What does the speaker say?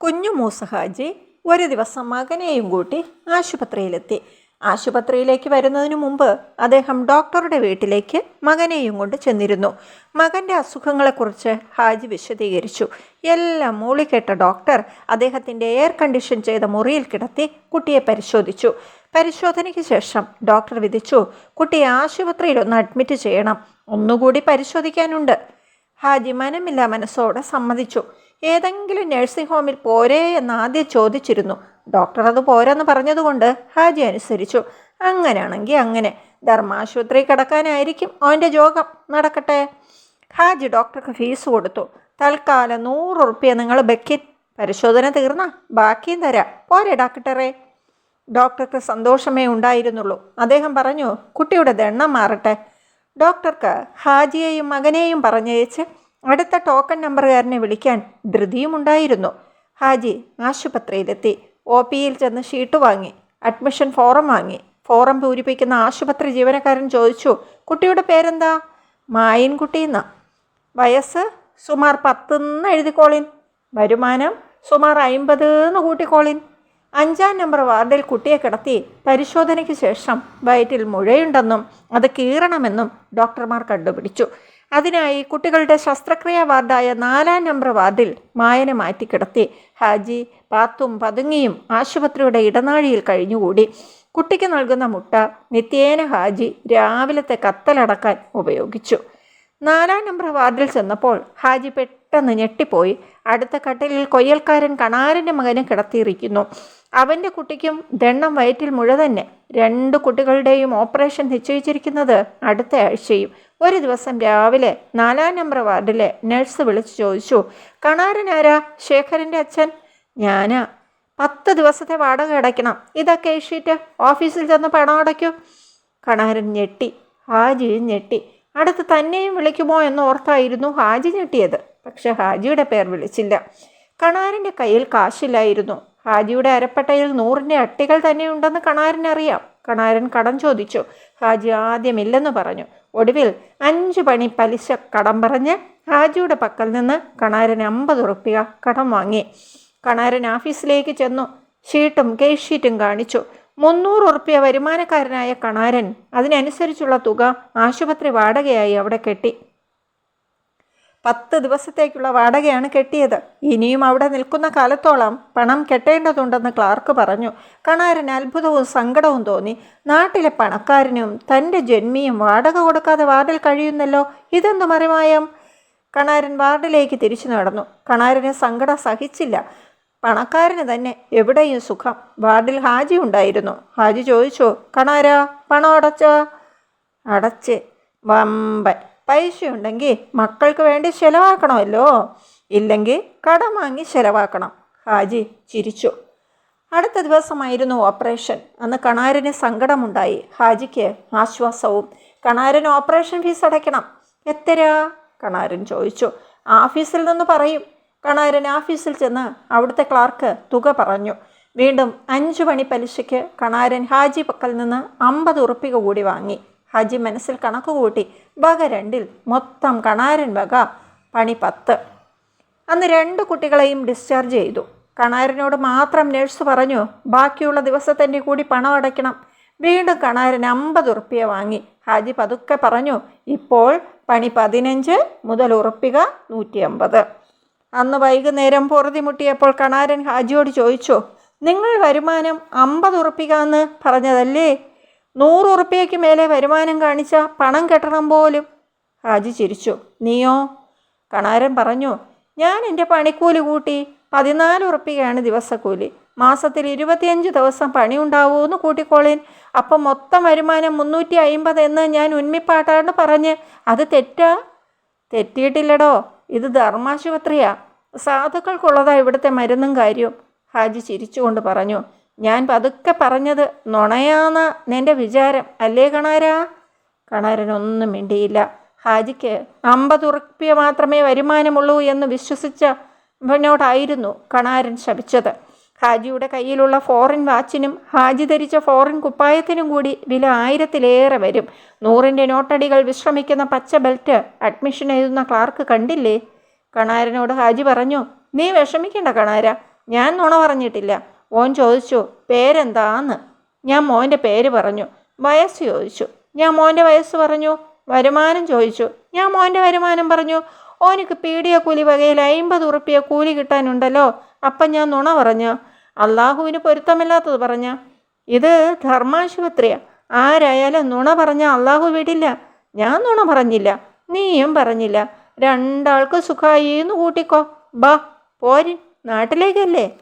കുഞ്ഞു മൂസഹാജി ഒരു ദിവസം മകനെയും കൂട്ടി ആശുപത്രിയിലെത്തി. ആശുപത്രിയിലേക്ക് വരുന്നതിനു മുമ്പ് അദ്ദേഹം ഡോക്ടറുടെ വീട്ടിലേക്ക് മകനെയും കൊണ്ട് ചെന്നിരുന്നു. മകന്റെ അസുഖങ്ങളെക്കുറിച്ച് ഹാജി വിശദീകരിച്ചു. എല്ലാം മൂളിക്കേട്ട ഡോക്ടർ അദ്ദേഹത്തിന്റെ എയർ കണ്ടീഷൻ ചെയ്ത മുറിയിൽ കിടത്തി കുട്ടിയെ പരിശോധിച്ചു. പരിശോധനയ്ക്ക് ശേഷം ഡോക്ടർ വിധിച്ചു കുട്ടിയെ ആശുപത്രിയിൽ ഒന്ന് അഡ്മിറ്റ് ചെയ്യണം. ഒന്നുകൂടി പരിശോധിക്കാനുണ്ട്. ഹാജി മനമില്ല മനസ്സോടെ സമ്മതിച്ചു. ഏതെങ്കിലും നഴ്സിംഗ് ഹോമിൽ പോരേ എന്ന് ആദ്യം ചോദിച്ചിരുന്നു. ഡോക്ടർ അത് പോരെന്ന് പറഞ്ഞതുകൊണ്ട് ഹാജി അനുസരിച്ചു. അങ്ങനെയാണെങ്കിൽ അങ്ങനെ. ധർമാശുപത്രി കിടക്കാനായിരിക്കും അവന്റെ ജോഗം നടക്കട്ടെ. ഹാജി ഡോക്ടർക്ക് ഫീസ് കൊടുത്തു. തൽക്കാലം നൂറ് ഉറുപ്പ്യ നിങ്ങൾ ബക്കി. പരിശോധന തീർന്ന. ബാക്കിയും തരാം. പോരെ ഡോക്ടറെ ഡോക്ടർക്ക് സന്തോഷമേ ഉണ്ടായിരുന്നുള്ളൂ. അദ്ദേഹം പറഞ്ഞു കുട്ടിയുടെ ദണ്ണം മാറട്ടെ. ഡോക്ടർക്ക് ഹാജിയെയും മകനെയും പറഞ്ഞയച്ച് അടുത്ത ടോക്കൺ നമ്പറുകാരനെ വിളിക്കാൻ ധൃതിയുമുണ്ടായിരുന്നു. ഹാജി ആശുപത്രിയിലെത്തി. ഒ പിയിൽ ചെന്ന് ഷീട്ട് വാങ്ങി അഡ്മിഷൻ ഫോറം വാങ്ങി. ഫോറം പൂരിപ്പിക്കുന്ന ആശുപത്രി ജീവനക്കാരൻ ചോദിച്ചു കുട്ടിയുടെ പേരെന്താ? മായൻകുട്ടി എന്ന. വയസ്സ്? സുമാർ പത്തെന്ന് എഴുതിക്കോളിൻ വരുമാനം? സുമാർ അയിമ്പത് എന്ന് കൂട്ടിക്കോളിൻ അഞ്ചാം നമ്പർ വാർഡിൽ കുട്ടിയെ കിടത്തി പരിശോധനയ്ക്ക് ശേഷം വയറ്റിൽ മുഴയുണ്ടെന്നും അത് കീറണമെന്നും ഡോക്ടർമാർ കണ്ടുപിടിച്ചു. അതിനായി കുട്ടികളുടെ ശസ്ത്രക്രിയാ വാർഡായ നാലാം നമ്പർ വാർഡിൽ മായന മാറ്റിക്കിടത്തി. ഹാജി പാത്തും പതുങ്ങിയും ആശുപത്രിയുടെ ഇടനാഴിയിൽ കഴിഞ്ഞുകൂടി. കുട്ടിക്ക് നൽകുന്ന മുട്ട നിത്യേന ഹാജി രാവിലത്തെ കത്തലടക്കാൻ ഉപയോഗിച്ചു. നാലാം നമ്പർ വാർഡിൽ ചെന്നപ്പോൾ ഹാജി പെട്ടെന്ന് ഞെട്ടിപ്പോയി. അടുത്ത കട്ടിലിൽ കൊയ്യൽക്കാരൻ കണാരന്റെ മകനെ കിടത്തിയിരിക്കുന്നു. അവന്റെ കുട്ടിക്കും ദണ്ണം വയറ്റിൽ മുഴ തന്നെ. രണ്ട് കുട്ടികളുടെയും ഓപ്പറേഷൻ നിശ്ചയിച്ചിരിക്കുന്നത് അടുത്ത ആഴ്ചയും ഒരു ദിവസം രാവിലെ നാലാം നമ്പർ വാർഡിലെ നഴ്സ് വിളിച്ചു ചോദിച്ചു കണാരനാരാ ശേഖരന്റെ അച്ഛൻ? ഞാനാ. പത്ത് ദിവസത്തെ വാടക അടയ്ക്കണം. ഇതൊക്കെ ഷീറ്റ് ഓഫീസിൽ ചെന്ന് പണം അടയ്ക്കൂ. കണാരൻ ഞെട്ടി. ഹാജിയും ഞെട്ടി. അടുത്ത് തന്നെയും വിളിക്കുമോ എന്ന് ഓർത്തായിരുന്നു ഹാജി ഞെട്ടിയത്. പക്ഷെ ഹാജിയുടെ പേർ വിളിച്ചില്ല. കണാരന്റെ കയ്യിൽ കാശില്ലായിരുന്നു. ഹാജിയുടെ അരപ്പട്ടയിൽ നൂറിന്റെ അട്ടികൾ തന്നെയുണ്ടെന്ന് കണാരനറിയാം. കണാരൻ കടം ചോദിച്ചു. ഹാജി ആദ്യമില്ലെന്ന് പറഞ്ഞു. ഒടുവിൽ അഞ്ച് പണി പലിശ കടം പറഞ്ഞ് ഹാജിയുടെ പക്കൽ നിന്ന് കണാരൻ അമ്പത് ഉറുപ്പിക കടം വാങ്ങി. കണാരൻ ഓഫീസിലേക്ക് ചെന്നു. ഷീട്ടും കേസ് ഷീറ്റും കാണിച്ചു. മുന്നൂറ് ഉറുപ്പ്യ വരുമാനക്കാരനായ കണാരൻ അതിനനുസരിച്ചുള്ള തുക ആശുപത്രി വാടകയായി അവിടെ കെട്ടി. പത്ത് ദിവസത്തേക്കുള്ള വാടകയാണ് കെട്ടിയത്. ഇനിയും അവിടെ നിൽക്കുന്ന കാലത്തോളം പണം കെട്ടേണ്ടതുണ്ടെന്ന് ക്ലാർക്ക് പറഞ്ഞു. കണാരന് അത്ഭുതവും സങ്കടവും തോന്നി. നാട്ടിലെ പണക്കാരനും തന്റെ ജന്മിയും വാടക കൊടുക്കാതെ വാർഡിൽ കഴിയുന്നല്ലോ? ഇതെന്തു മറിമായം? കണാരൻ വാർഡിലേക്ക് തിരിച്ചു നടന്നു. കണാരന് സങ്കടം സഹിച്ചില്ല. പണക്കാരന് തന്നെ എവിടെയും സുഖം. വാർഡിൽ ഹാജി ഉണ്ടായിരുന്നു. ഹാജി ചോദിച്ചു കണാര പണം അടച്ച? അടച്ച് വമ്പൻ. പൈസയുണ്ടെങ്കിൽ മക്കൾക്ക് വേണ്ടി ചിലവാക്കണമല്ലോ. ഇല്ലെങ്കിൽ കടം വാങ്ങി ചിലവാക്കണം. ഹാജി ചിരിച്ചു. അടുത്ത ദിവസമായിരുന്നു ഓപ്പറേഷൻ. അന്ന് കണാരന് സങ്കടമുണ്ടായി. ഹാജിക്ക് ആശ്വാസവും കണാരൻ ഓപ്പറേഷൻ ഫീസ് അടയ്ക്കണം. എത്ര കണാരൻ ചോദിച്ചു. ആഫീസിൽ നിന്ന് പറയും. കണാരൻ ആഫീസിൽ ചെന്ന് അവിടുത്തെ ക്ലാർക്ക് തുക പറഞ്ഞു. വീണ്ടും അഞ്ചു മണി പലിശയ്ക്ക് കണാരൻ ഹാജി പക്കൽ നിന്ന് അമ്പത് ഉറുപ്പിക കൂടി വാങ്ങി. ഹാജി മനസ്സിൽ കണക്ക് കൂട്ടി. വക രണ്ടിൽ മൊത്തം കണാരൻ വക പണി പത്ത്. അന്ന് രണ്ട് കുട്ടികളെയും ഡിസ്ചാർജ് ചെയ്തു. കണാരനോട് മാത്രം നഴ്സ് പറഞ്ഞു ബാക്കിയുള്ള ദിവസത്തിന്റെ കൂടി പണം അടയ്ക്കണം. വീണ്ടും കണാരൻ അമ്പത് ഉറുപ്പിക വാങ്ങി. ഹാജി പതുക്കെ പറഞ്ഞു ഇപ്പോൾ പണി പതിനഞ്ച് മുതൽ ഉറപ്പിക നൂറ്റി അമ്പത് അന്ന് വൈകുന്നേരം പൊറുതിമുട്ടിയപ്പോൾ കണാരൻ ഹാജിയോട് ചോദിച്ചു നിങ്ങൾ വരുമാനം അമ്പത് ഉറുപ്പിക എന്ന് പറഞ്ഞതല്ലേ? നൂറ് ഉറുപ്പിയയ്ക്ക് മേലെ വരുമാനം കാണിച്ച പണം കെട്ടണം പോലും. ഹാജി ചിരിച്ചു. നീയോ? കണാരൻ പറഞ്ഞു ഞാൻ എന്റെ പണിക്കൂലി കൂട്ടി പതിനാല് ഉറുപ്പികയാണ് ദിവസക്കൂലി. മാസത്തിൽ ഇരുപത്തിയഞ്ച് ദിവസം പണി കൂട്ടിക്കോളീൻ കൂട്ടിക്കോളേൻ. അപ്പം മൊത്തം വരുമാനം മുന്നൂറ്റി അയിമ്പത് എന്ന് ഞാൻ ഉന്മിപ്പാട്ടാണ്ട് പറഞ്ഞ് അത് തെറ്റാ? തെറ്റിയിട്ടില്ലടോ. ഇത് ധർമാശുപത്രിയാ. സാധുക്കൾക്കുള്ളതാ ഇവിടുത്തെ മരുന്നും കാര്യവും. ഹാജി ചിരിച്ചുകൊണ്ട് പറഞ്ഞു ഞാൻ പതുക്കെ പറഞ്ഞത് നുണയാന്ന നിന്റെ വിചാരം അല്ലേ കണാരാ? കണാരനൊന്നും മിണ്ടിയില്ല. ഹാജിക്ക് അമ്പത് ഉറുപ്പ്യ മാത്രമേ വരുമാനമുള്ളൂ എന്ന് വിശ്വസിച്ച ഇവനോടായിരുന്നു കണാരൻ ശപിച്ചത്. ഹാജിയുടെ കയ്യിലുള്ള ഫോറിൻ വാച്ചിനും ഹാജി ധരിച്ച ഫോറിൻ കുപ്പായത്തിനും കൂടി വില ആയിരത്തിലേറെ വരും. നൂറിന്റെ നോട്ടടികൾ വിശ്രമിക്കുന്ന പച്ച ബെൽറ്റ് അഡ്മിഷൻ എഴുതുന്ന ക്ലാർക്ക് കണ്ടില്ലേ? കണാരനോട് ഹാജി പറഞ്ഞു നീ വിഷമിക്കേണ്ട കണാര. ഞാൻ നുണ പറഞ്ഞിട്ടില്ല. ഓൻ ചോദിച്ചു പേരെന്താന്ന്? ഞാൻ മോന്റെ പേര് പറഞ്ഞു. വയസ്സ് ചോദിച്ചു. ഞാൻ മോന്റെ വയസ്സ് പറഞ്ഞു. വരുമാനം ചോദിച്ചു. ഞാൻ മോന്റെ വരുമാനം പറഞ്ഞു. ഓനിക്ക് പീടിയ കൂലി വകയിൽ അമ്പത് ഉറുപ്പിയ കൂലി കിട്ടാനുണ്ടല്ലോ. അപ്പം ഞാൻ നുണ പറഞ്ഞു. അള്ളാഹുവിന് പൊരുത്തമില്ലാത്തത് പറഞ്ഞ. ഇത് ധർമാശുപത്രിയാണ് ആരായാലും നുണ പറഞ്ഞ അള്ളാഹു വിടില്ല. ഞാൻ നുണ പറഞ്ഞില്ല. നീയും പറഞ്ഞില്ല. രണ്ടാൾക്ക് സുഖമായി എന്ന് കൂട്ടിക്കോ. ബാ പോരി. നാട്ടിലേക്കല്ലേ?